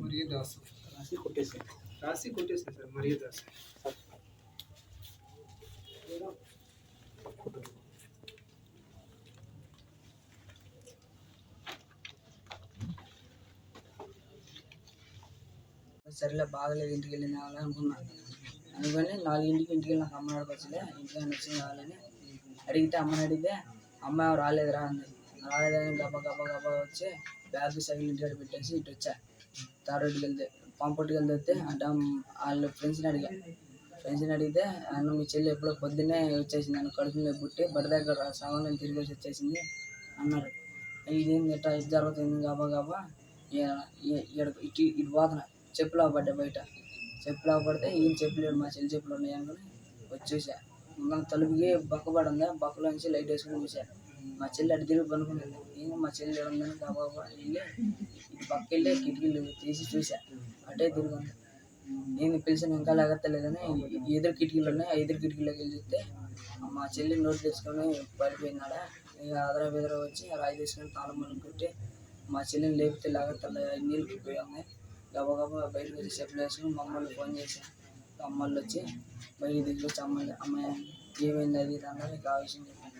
మరియ దాసు రాసి కొట్టేసి రాసి కొట్టేసాను సార్ మరియ దాసు సరేలే బాగలేదు ఇంటికి వెళ్ళి కావాలి అనుకున్నా అనుకొని నాలుగింటికి ఇంటికి వెళ్ళి నాకు అమ్మ వచ్చలే ఇంటికి వచ్చింది కావాలని అడిగితే అమ్మని అడిగితే అమ్మ రాలేదురా అంది రాలేదని గబ గబ గబ వచ్చి బ్యాగ్ సైకిల్ ఇంటికాడ పెట్టేసి ఇటు వచ్చా. తారోటికి వెళ్తే పంపొట్టుకి వెళ్తే అంటే వాళ్ళ ఫ్రెండ్స్ని అడిగా. ఫ్రెండ్స్ని అడిగితే అన్న మీ చెల్లి ఎప్పుడో పొద్దున్నే వచ్చేసింది నన్ను కడుపు మీద పుట్టి బడి దగ్గర సామాన్ తిరిగి వచ్చి వచ్చేసింది అన్నారు ఇదేంది ఎట్లా ఇది జరుగుతుంది గబా గబా. ఈడ- ఇటు ఇటు పోతున్నా. చెప్పులు పడ్డా బయట. చెప్పులు పడితే ఈయన చెప్పులేడు మా చెల్లి చెప్పులు ఉన్నాయి అనుకుని వచ్చేసా. చూసా ముందు తలుపుకి బక్క పడి ఉందా బక్కలో నుంచి లైట్ వేసుకుని చూసా మా చెల్లి అటు తిరిగి పనుకునేది. నేను మా చెల్లి ఉందని గబా గబా వెళ్ళి ఇటు పక్క వెళ్ళి కిటికీలు తీసి చూసా. అటే తిరిగి. నేను పిలిచిన ఇంకా లాగత్తలేదని ఎదురు కిటికీలు ఉన్నాయి. ఆ ఎదురు కిటికీలోకి వెళ్ళి చూస్తే మా చెల్లి నోట్ తెచ్చుకొని పడిపోయినాడా. ఇక ఆదరా బెదరా వచ్చి రాయి తీసుకొని తాళం మళ్ళీ కొట్టి మా చెల్లిని లేపితే లాగత్తలే నీళ్ళు పోయాము గబగబా బయటకు వచ్చి చెప్పలు వేసుకుని మా అమ్మకి ఫోన్ చేశాను అమ్మళ్ళు వచ్చి బయట దిగి వచ్చి అమ్మాయి అమ్మాయి ఏమైంది అది ఇది అన్నారు. ఇక చెప్పాను